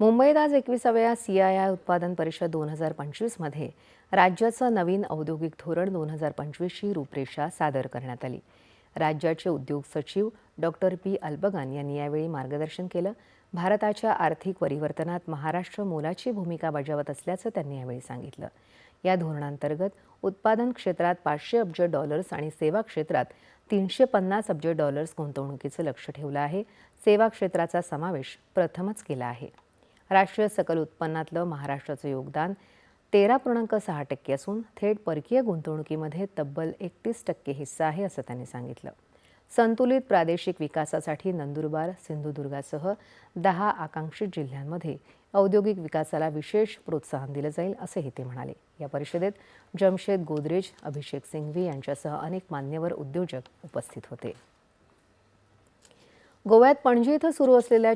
मुंबईत आज एकविसाव्या सी आय आय उत्पादन परिषद दोन हजार पंचवीसमध्ये राज्याचं नवीन औद्योगिक धोरण दोन हजार पंचवीसची रूपरेषा सादर करण्यात आली. राज्याचे उद्योग सचिव डॉक्टर पी. अल्बगान यांनी यावेळी मार्गदर्शन केलं. भारताच्या आर्थिक परिवर्तनात महाराष्ट्र मोलाची भूमिका बजावत असल्याचं त्यांनी यावेळी सांगितलं. या धोरणांतर्गत उत्पादन क्षेत्रात पाचशे अब्ज डॉलर्स आणि सेवा क्षेत्रात तीनशे पन्नास अब्ज डॉलर्स गुंतवणुकीचं लक्ष ठेवलं आहे. सेवा क्षेत्राचा समावेश प्रथमच केला आहे. राष्ट्रीय सकल उत्पन्नातलं महाराष्ट्राचं योगदान तेरा पूर्णांक सहा टक्के असून थेट परकीय गुंतवणुकीमध्ये तब्बल एकतीस टक्के हिस्सा आहे असं त्यांनी सांगितलं. संतुलित प्रादेशिक विकासासाठी नंदुरबार सिंधुदुर्गासह दहा आकांक्षित जिल्ह्यांमध्ये औद्योगिक विकासाला विशेष प्रोत्साहन दिलं जाईल असंही ते म्हणाले. या परिषदेत जमशेद गोदरेज अभिषेक सिंघवी यांच्यासह अनेक मान्यवर उद्योजक उपस्थित होते. गोव्यात पणजी इथं सुरू असलेल्या